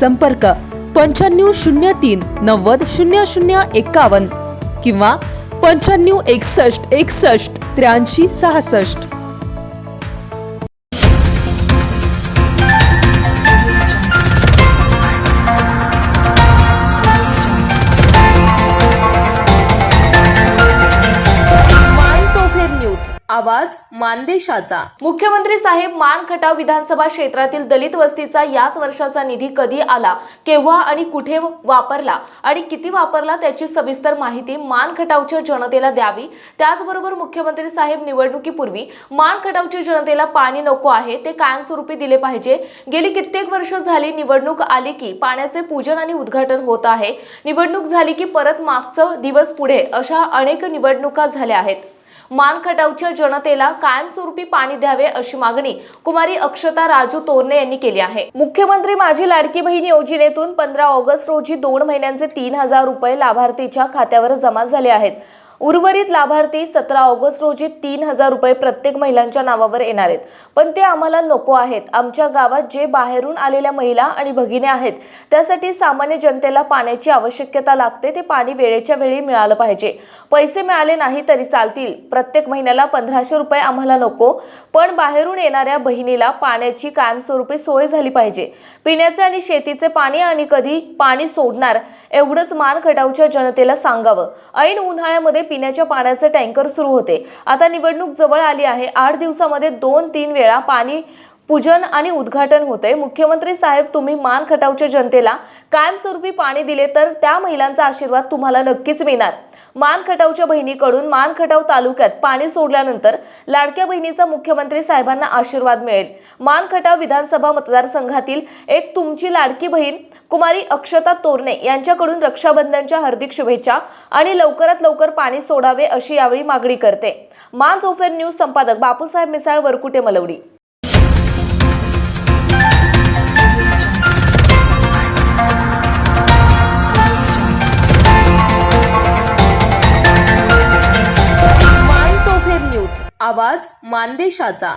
संपर्क पंच्याण्णव शून्य तीन नव्वद शून्य शून्य एकावन्न किंवा पंच्याण्णव एकसष्ट एकसष्ट त्र्याऐंशी सहासष्ट. आवाज मानदेशाचा. मुख्यमंत्री साहेब मान खटाव विधानसभा क्षेत्रातील दलित वस्तीचा याच वर्षाचा निधी कधी आला केव्हा आणि कुठे वापरला आणि किती वापरला त्याची सविस्तर माहिती मान खटावच्या जनतेला द्यावी. त्याचबरोबर मुख्यमंत्री साहेब निवडणुकीपूर्वी मान खटावच्या जनतेला पाणी नको आहे ते कायमस्वरूपी दिले पाहिजे. गेली कित्येक वर्ष झाली निवडणूक आली की पाण्याचे पूजन आणि उद्घाटन होत आहे. निवडणूक झाली की परत मागचं दिवस पुढे अशा अनेक निवडणुका झाल्या आहेत. मान खटावच्या जनतेला कायमस्वरूपी पाणी द्यावे अशी मागणी कुमारी अक्षता राजू तोरणे यांनी केली आहे. मुख्यमंत्री माझी लाडकी बहीण योजनेतून पंधरा ऑगस्ट रोजी दोन महिन्यांचे तीन हजार रुपये लाभार्थीच्या खात्यावर जमा झाले आहेत. उर्वरित लाभार्थी सतरा ऑगस्ट रोजी तीन हजार रुपये प्रत्येक महिलांच्या नावावर येणार आहेत. पण ते आम्हाला नको आहेत. आमच्या गावात जे बाहेरून आलेल्या महिला आणि भगिनी आहेत त्यासाठी सामान्य जनतेला पाण्याची आवश्यकता लागते. ते पाणी वेळेच्या वेळी मिळालं पाहिजे. पैसे मिळाले नाही तरी चालतील. प्रत्येक महिन्याला पंधराशे रुपये आम्हाला नको. पण बाहेरून येणाऱ्या बहिणीला पाण्याची कायमस्वरूपी सोय झाली पाहिजे. पिण्याचे आणि शेतीचे पाणी आणि कधी पाणी सोडणार एवढंच मान खटावच्या जनतेला सांगावं. ऐन उन्हाळ्यामध्ये पिण्याच्या पाण्याचे टँकर सुरू होते. आता निवडणूक जवळ आली आहे. आठ दिवसामध्ये दोन तीन वेळा पाणी पूजन आणि उद्घाटन होते मुख्यमंत्री साहेब तुम्ही मान खटावच्या जनतेला कायमस्वरूपी पाणी दिले तर त्या महिलांचा आशीर्वाद तुम्हाला नक्कीच मिळणार. मान खटावच्या बहिणीकडून मान खटाव तालुक्यात पाणी सोडल्यानंतर लाडक्या बहिणीचा मुख्यमंत्री साहेबांना आशीर्वाद मिळेल. मान खटाव विधानसभा मतदारसंघातील एक तुमची लाडकी बहीण कुमारी अक्षता तोरणे यांच्याकडून रक्षाबंधनच्या हार्दिक शुभेच्छा आणि लवकरात लवकर पाणी सोडावे अशी यावेळी मागणी करते. मान जोफेर न्यूज संपादक बापूसाहेब मिसाळ वरकुटे मलवडी. आवाज मानदेशाचा.